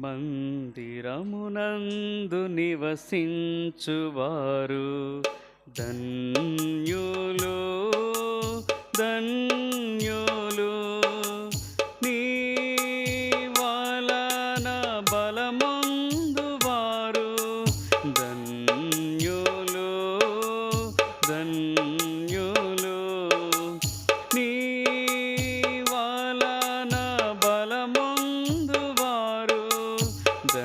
మందిరమునందు నివసించువారు. ధన్యులు ధన్యులు నీ వలన బలమందువారు. ధన్యు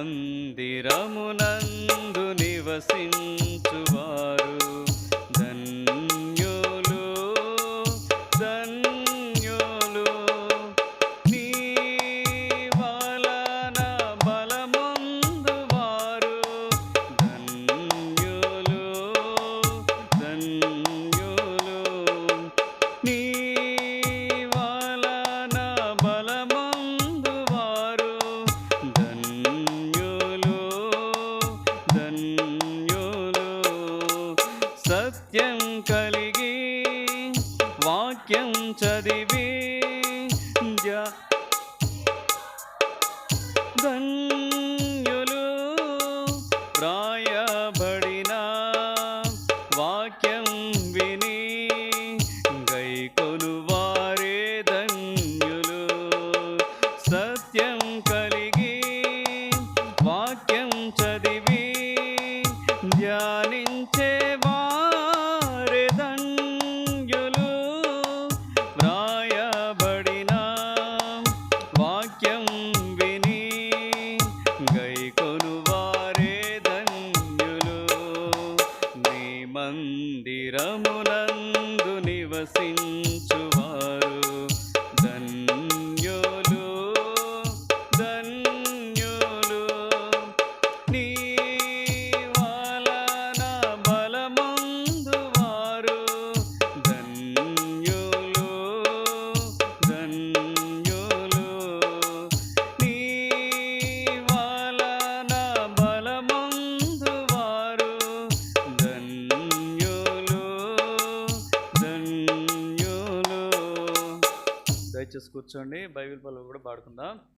మందిరమునందు నివసించు ചരിവി తీరములందు నివసించువారు. దయచేసి కూర్చోండి. బైబిల్ పల్లవి కూడా పాడుకుందాం.